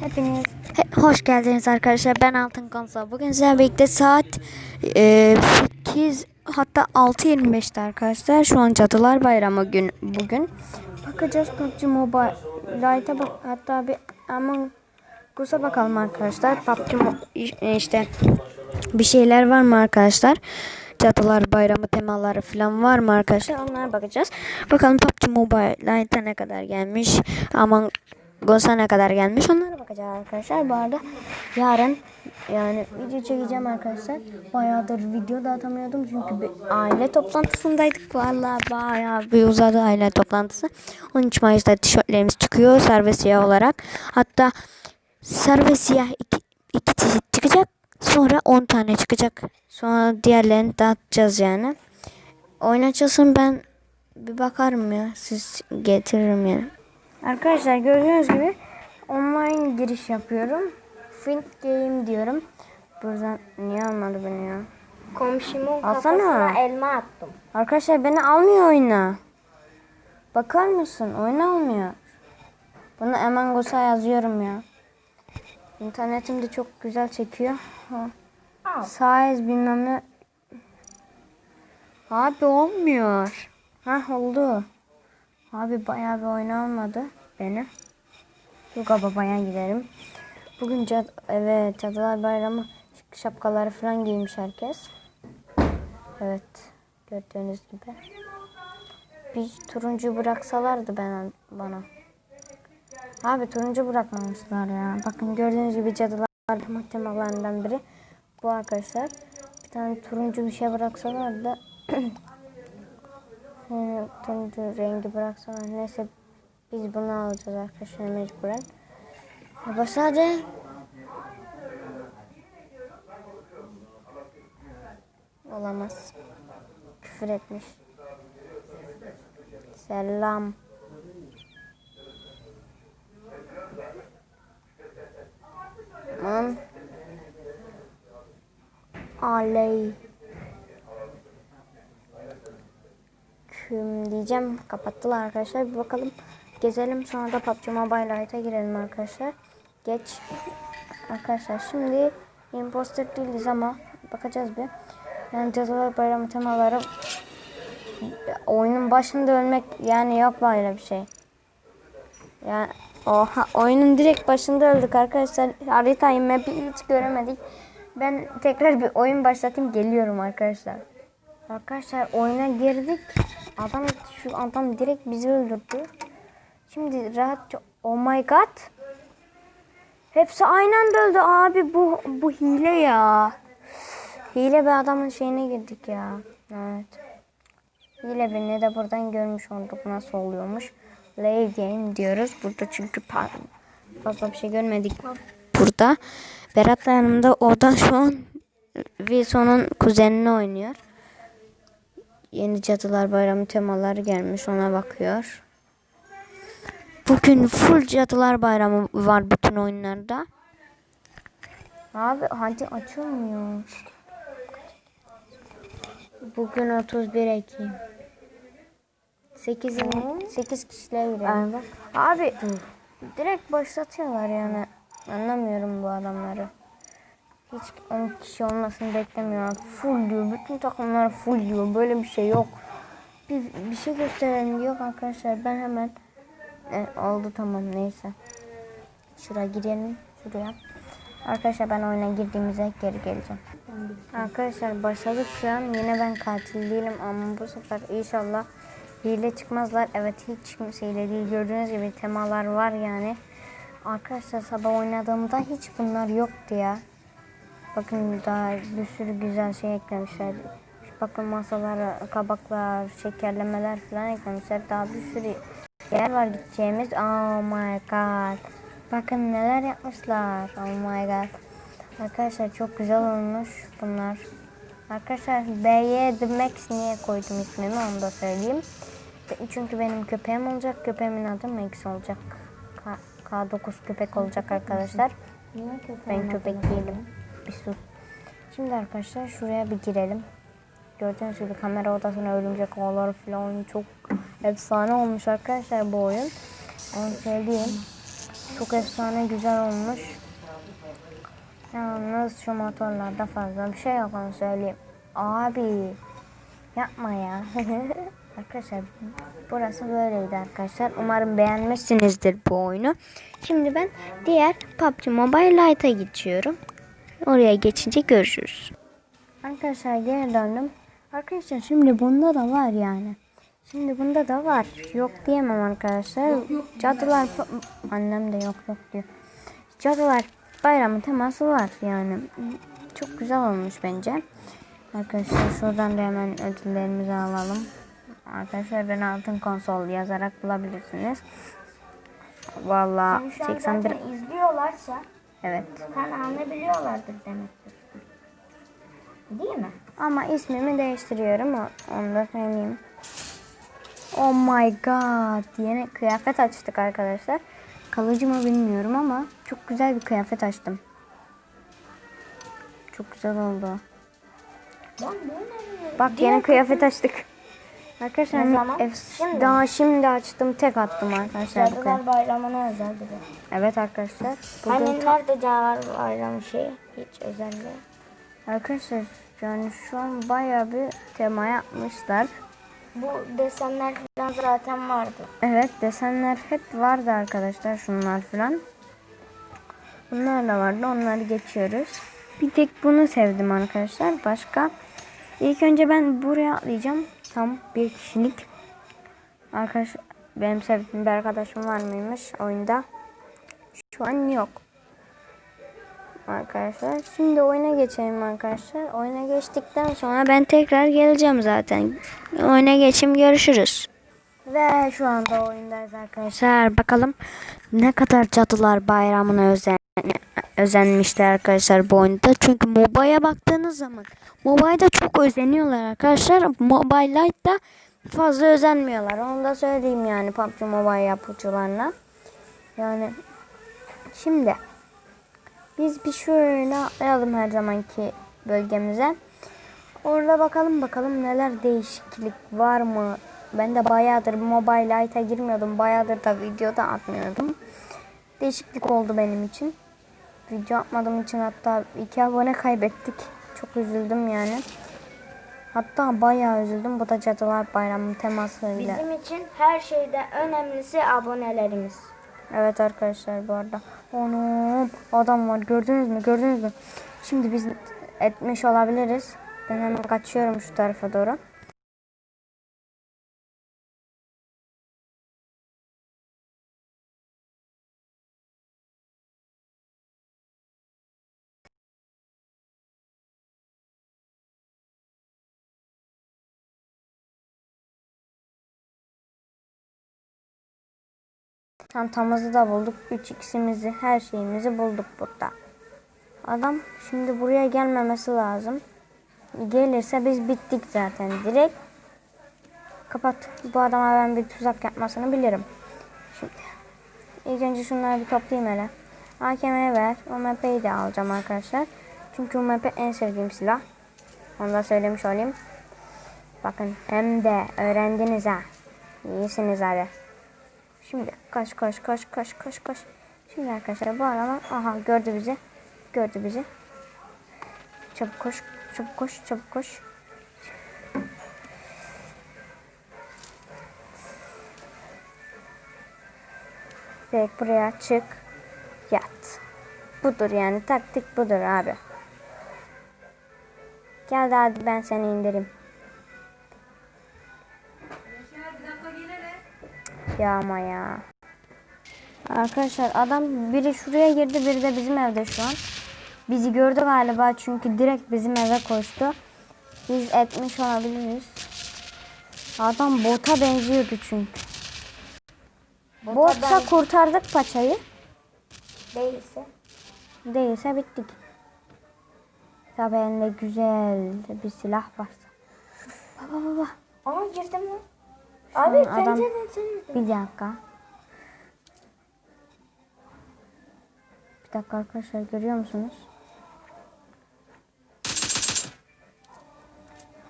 Hepiniz he- hoş geldiniz arkadaşlar. Ben Altın Konsol. Bugün sizlerle birlikte saat e, 8 hatta 6.25'te arkadaşlar. Şu an Cadılar Bayramı gün bugün. Bakacağız PUBG Mobile Lite'a bak hatta bir Among Us'a bakalım arkadaşlar. PUBG işte bir şeyler var mı arkadaşlar? Cadılar Bayramı temaları falan var mı arkadaşlar? Onlara bakacağız. Bakalım PUBG Mobile Lite'a ne kadar gelmiş? Among Ne kadar gelmiş? Onlara bakacağız arkadaşlar. Bu arada yarın yani video çekeceğim arkadaşlar. Bayağıdır video da atamıyordum çünkü bir aile toplantısındaydık. Vallahi bayağı bir uzadı aile toplantısı. 13 Mayıs'ta tişörtlerimiz çıkıyor serbest siyah olarak. Hatta serbest siyah iki, iki çeşit çıkacak. Sonra 10 tane çıkacak. Sonra diğerlerini dağıtacağız yani. Açılsın ben bir bakarım ya. Siz getiririm yani. Arkadaşlar gördüğünüz gibi online giriş yapıyorum. Fint Game diyorum. Buradan niye almadı beni ya? Komşumun Alsana. kafasına elma attım. Arkadaşlar beni almıyor oyuna. Bakar mısın? Oyun almıyor. Bunu Among Us'a yazıyorum ya. İnternetim de çok güzel çekiyor. Al. Size bilmem ne. Abi olmuyor. Ha oldu. Abi bayağı bir oyun almadı beni. Yuga babaya gidelim. Bugün cad evet Cadılar Bayramı şapkaları falan giymiş herkes. Evet gördüğünüz gibi. Bir turuncu bıraksalardı ben bana. Abi turuncu bırakmamışlar ya. Bakın gördüğünüz gibi cadılar Bayramı biri. Bu arkadaşlar. Bir tane turuncu bir şey bıraksalar da yani turuncu rengi bıraksalar neyse biz bunu alacağız arkadaşlar mecburen. Bas hadi. Olamaz. Küfür etmiş. Selam. Aman. Aley. Diyeceğim. Kapattılar arkadaşlar. Bir bakalım. Gezelim sonra da PUBG Mobile Lite'a girelim arkadaşlar. Geç. Arkadaşlar şimdi imposter değiliz ama bakacağız bir. Yani Cadılar Bayramı temaları oyunun başında ölmek yani yok böyle bir şey. Yani oha oyunun direkt başında öldük arkadaşlar. Haritayı map'i hiç göremedik. Ben tekrar bir oyun başlatayım geliyorum arkadaşlar. Arkadaşlar oyuna girdik. Adam şu adam direkt bizi öldürdü. Şimdi rahatça oh my god. Hepsi aynı anda öldü abi bu bu hile ya. Hile bir adamın şeyine girdik ya. Evet. Hile birini de buradan görmüş olduk nasıl oluyormuş. Lay game diyoruz. Burada çünkü fazla bir şey görmedik. Burada. Berat da yanımda. O da şu an Wilson'un kuzenini oynuyor. Yeni Cadılar Bayramı temaları gelmiş. Ona bakıyor. Bugün full Cadılar Bayramı var bütün oyunlarda. Abi hadi açılmıyor. Bugün 31 Ekim. 8 8 kişiyle girelim. Abi direkt başlatıyorlar yani. Anlamıyorum bu adamları. Hiç 10 kişi olmasını beklemiyorlar. Full diyor. Bütün takımlar full diyor. Böyle bir şey yok. Bir, bir şey gösterelim diyor arkadaşlar. Ben hemen e, oldu tamam neyse. Şuraya girelim. Şuraya. Arkadaşlar ben oyuna girdiğimizde geri geleceğim. Arkadaşlar başladık şu an. Yine ben katil değilim ama bu sefer inşallah hile çıkmazlar. Evet hiç kimse hile değil. Gördüğünüz gibi temalar var yani. Arkadaşlar sabah oynadığımda hiç bunlar yoktu ya. Bakın daha bir sürü güzel şey eklemişler. Bakın masalara kabaklar, şekerlemeler falan eklemişler. Daha bir sürü yer var gideceğimiz. Oh my god. Bakın neler yapmışlar. Oh my god. Arkadaşlar çok güzel olmuş bunlar. Arkadaşlar B'ye The Max niye koydum ismini onu da söyleyeyim. Çünkü benim köpeğim olacak. Köpeğimin adı Max olacak. K- K9 köpek olacak arkadaşlar. Ben köpek değilim. Bir. Şimdi arkadaşlar şuraya bir girelim. Gördüğünüz gibi kamera odasına örümcek ağları falan çok efsane olmuş arkadaşlar bu oyun. Onu söyleyeyim. Çok efsane güzel olmuş. Yalnız şu motorlarda fazla bir şey yok onu söyleyeyim. Abi yapma ya. arkadaşlar burası böyleydi arkadaşlar. Umarım beğenmişsinizdir bu oyunu. Şimdi ben diğer PUBG Mobile Lite'a geçiyorum. Oraya geçince görüşürüz. Arkadaşlar geri döndüm. Arkadaşlar şimdi bunda da var yani. Şimdi bunda da var. Yok diyemem arkadaşlar. Cadılar annem de yok yok diyor. Cadılar bayramı teması var yani. Çok güzel olmuş bence. Arkadaşlar şuradan da hemen ödüllerimizi alalım. Arkadaşlar ben altın konsol yazarak bulabilirsiniz. An 81 zaten izliyorlarsa evet. kanalını biliyorlardır demektir. Değil mi? Ama ismimi değiştiriyorum. o- Onu da söyleyeyim. Oh my god. Yeni kıyafet açtık arkadaşlar. Kalıcı mı bilmiyorum ama çok güzel bir kıyafet açtım. Çok güzel oldu. Bak yeni kıyafet açtık. Arkadaşlar Ne zaman? ef- Şimdi daha şimdi açtım. Tek attım arkadaşlar. Cadılar Bayramı'na özeldi bu. Evet arkadaşlar. Bugün Hani nerede Cadılar Bayramı şeyi? Hiç özelliği. arkadaşlar yani şu an bayağı bir tema yapmışlar. Bu desenler falan zaten vardı. Evet desenler hep vardı arkadaşlar şunlar falan. Bunlar da vardı onları geçiyoruz. Bir tek bunu sevdim arkadaşlar. Başka ilk önce ben buraya atlayacağım. Tam bir kişilik. Arkadaş benim sevdiğim bir arkadaşım var mıymış oyunda? Şu an yok. Arkadaşlar şimdi oyuna geçelim arkadaşlar. Oyuna geçtikten sonra ben tekrar geleceğim zaten. Oyuna geçim görüşürüz. Ve şu anda oyundayız arkadaşlar. Bakalım ne kadar cadılar bayramına özen özenmişler arkadaşlar bu oyunda. Çünkü MOBA'ya baktığınız zaman MOBA'da çok özeniyorlar arkadaşlar. Mobile Lite'da fazla özenmiyorlar. Onu da söyleyeyim yani PUBG Mobile yapıcılarına. Yani şimdi biz bir şöyle atlayalım her zamanki bölgemize. Orada bakalım bakalım neler değişiklik var mı? Ben de bayağıdır Mobile Lite'a girmiyordum. Bayağıdır da video da atmıyordum. Değişiklik oldu benim için. Video atmadığım için hatta iki abone kaybettik. Çok üzüldüm yani. Hatta bayağı üzüldüm. Bu da Cadılar Bayramı temasıyla. Bizim için her şeyde önemlisi abonelerimiz. Evet arkadaşlar bu arada. Onu adam var gördünüz mü gördünüz mü? Şimdi biz etmiş olabiliriz. Ben hemen kaçıyorum şu tarafa doğru. Çantamızı da bulduk. 3x'imizi, her şeyimizi bulduk burada. Adam şimdi buraya gelmemesi lazım. Gelirse biz bittik zaten direkt. Kapat. Bu adama ben bir tuzak yapmasını bilirim. Şimdi ilk önce şunları bir toplayayım hele. AKM'ye ver. UMP'yi de alacağım arkadaşlar. Çünkü UMP en sevdiğim silah. Onu da söylemiş olayım. Bakın hem de öğrendiniz ha. İyisiniz hadi. Şimdi koş koş koş koş koş koş. Şimdi arkadaşlar bu araba aha gördü bizi. Gördü bizi. Çabuk koş, çabuk koş, çabuk koş. Direkt buraya çık. Yat. Budur yani taktik budur abi. Gel hadi ben seni indireyim. Ya ama ya. Arkadaşlar adam biri şuraya girdi biri de bizim evde şu an. Bizi gördü galiba çünkü direkt bizim eve koştu. Biz etmiş olabiliriz. Adam bota benziyordu çünkü. Bota Botsa ben- kurtardık paçayı. Değilse. Değilse bittik. Tabi elinde güzel bir silah varsa. Baba baba. Aa girdim mi? Abi adam... pencere açılmadı. Bir dakika. Bir dakika arkadaşlar görüyor musunuz?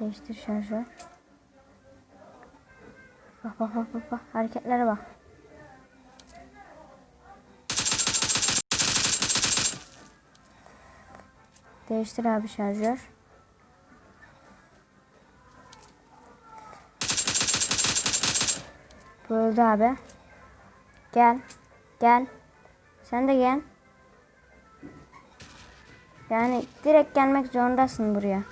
Değiştir şarjı. Bak bak bak bak bak hareketlere bak. Değiştir abi şarjör. Bu öldü abi. Gel. Gel. Sen de gel. Yani direkt gelmek zorundasın buraya.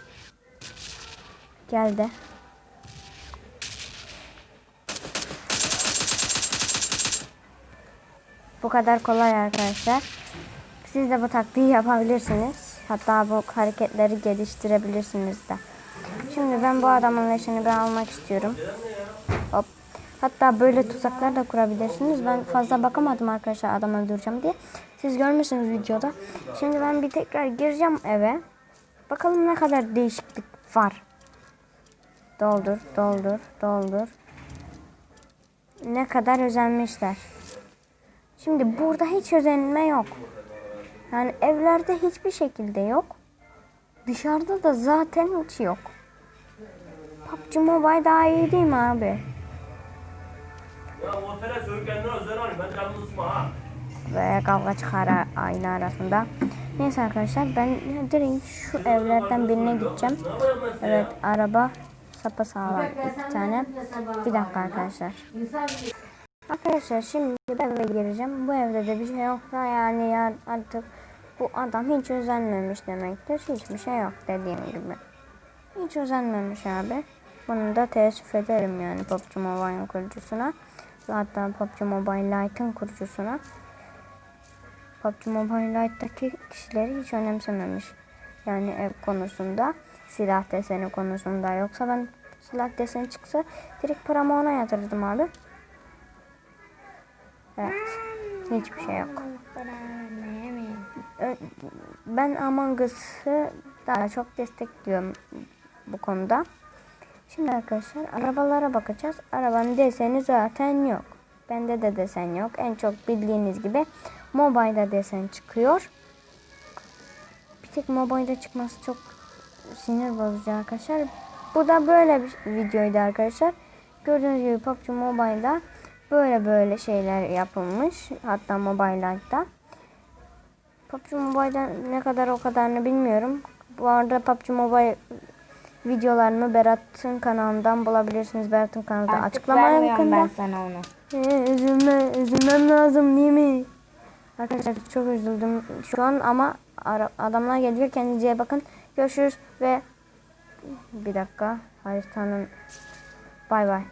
Gel de. Bu kadar kolay arkadaşlar. Siz de bu taktiği yapabilirsiniz. Hatta bu hareketleri geliştirebilirsiniz de. Şimdi ben bu adamın leşini bir almak istiyorum. Hop. Hatta böyle tuzaklar da kurabilirsiniz. Ben fazla bakamadım arkadaşlar adam öldüreceğim diye. Siz görmüşsünüz videoda. Şimdi ben bir tekrar gireceğim eve. Bakalım ne kadar değişiklik var. Doldur, doldur, doldur. Ne kadar özenmişler. Şimdi burada hiç özenme yok. Yani evlerde hiçbir şekilde yok. Dışarıda da zaten hiç yok. PUBG Mobile daha iyi değil mi abi? Ve kavga çıkar aile arasında. Neyse arkadaşlar ben direkt şu evlerden birine gideceğim. Evet araba sapasağlam iki tane. Bir dakika arkadaşlar. Arkadaşlar şimdi bu eve gireceğim. Bu evde de bir şey yoksa yani ya artık bu adam hiç özenmemiş demektir. Hiçbir şey yok dediğim gibi. Hiç özenmemiş abi. Bunu da teessüf ederim yani PUBG Mobile'ın kurucusuna. Hatta PUBG Mobile Lite'ın kurucusuna. PUBG Mobile Lite'daki kişileri hiç önemsememiş. Yani ev konusunda, silah deseni konusunda. Yoksa ben silah deseni çıksa direkt paramı ona yatırırdım abi. Evet. Hiçbir şey yok. Ben Among Us'ı daha çok destekliyorum bu konuda. Şimdi arkadaşlar arabalara bakacağız. Arabanın deseni zaten yok. Bende de desen yok. En çok bildiğiniz gibi mobile'da desen çıkıyor. Bir tek mobile'da çıkması çok sinir bozucu arkadaşlar. Bu da böyle bir videoydu arkadaşlar. Gördüğünüz gibi PUBG Mobile'da böyle böyle şeyler yapılmış. Hatta Mobile Lite'da. PUBG Mobile'da ne kadar o kadarını bilmiyorum. Bu arada PUBG Mobile videolarımı Berat'ın kanalından bulabilirsiniz. Berat'ın kanalında Artık açıklama vermiyorum ben yakında. sana onu. Ee, üzülme, üzülmem lazım değil mi? Arkadaşlar çok üzüldüm şu an ama adamlar geliyor. Kendinize bakın. Görüşürüz ve bir dakika haritanın bay bay.